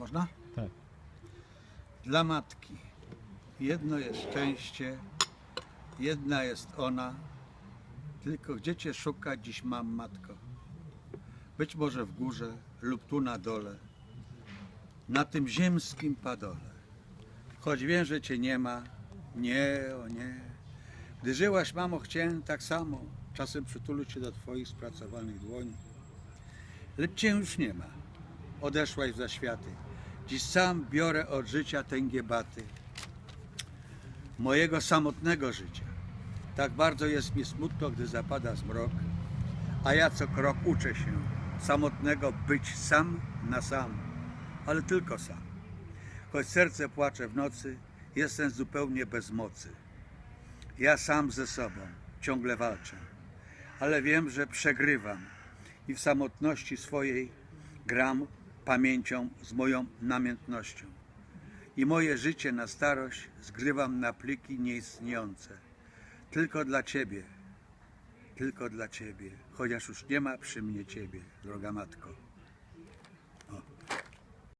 Można? Tak. Dla matki jedno jest szczęście, jedna jest ona, tylko gdzie cię szuka dziś mam matko? Być może w górze lub tu na dole, na tym ziemskim padole. Choć wiem, że cię nie ma, nie, o nie. Gdy żyłaś, mamo, chciałem tak samo, czasem przytulić się do twoich spracowanych dłoni. Lecz cię już nie ma, odeszłaś w zaświaty. Dziś sam biorę od życia tęgie baty. Mojego samotnego życia. Tak bardzo jest mi smutno, gdy zapada zmrok, a ja co krok uczę się samotnego być sam na sam, ale tylko sam. Choć serce płacze w nocy, jestem zupełnie bez mocy. Ja sam ze sobą ciągle walczę, ale wiem, że przegrywam i w samotności swojej gram pamięcią z moją namiętnością. I moje życie na starość zgrywam na pliki nieistniejące. Tylko dla Ciebie, tylko dla Ciebie, chociaż już nie ma przy mnie Ciebie, droga Matko.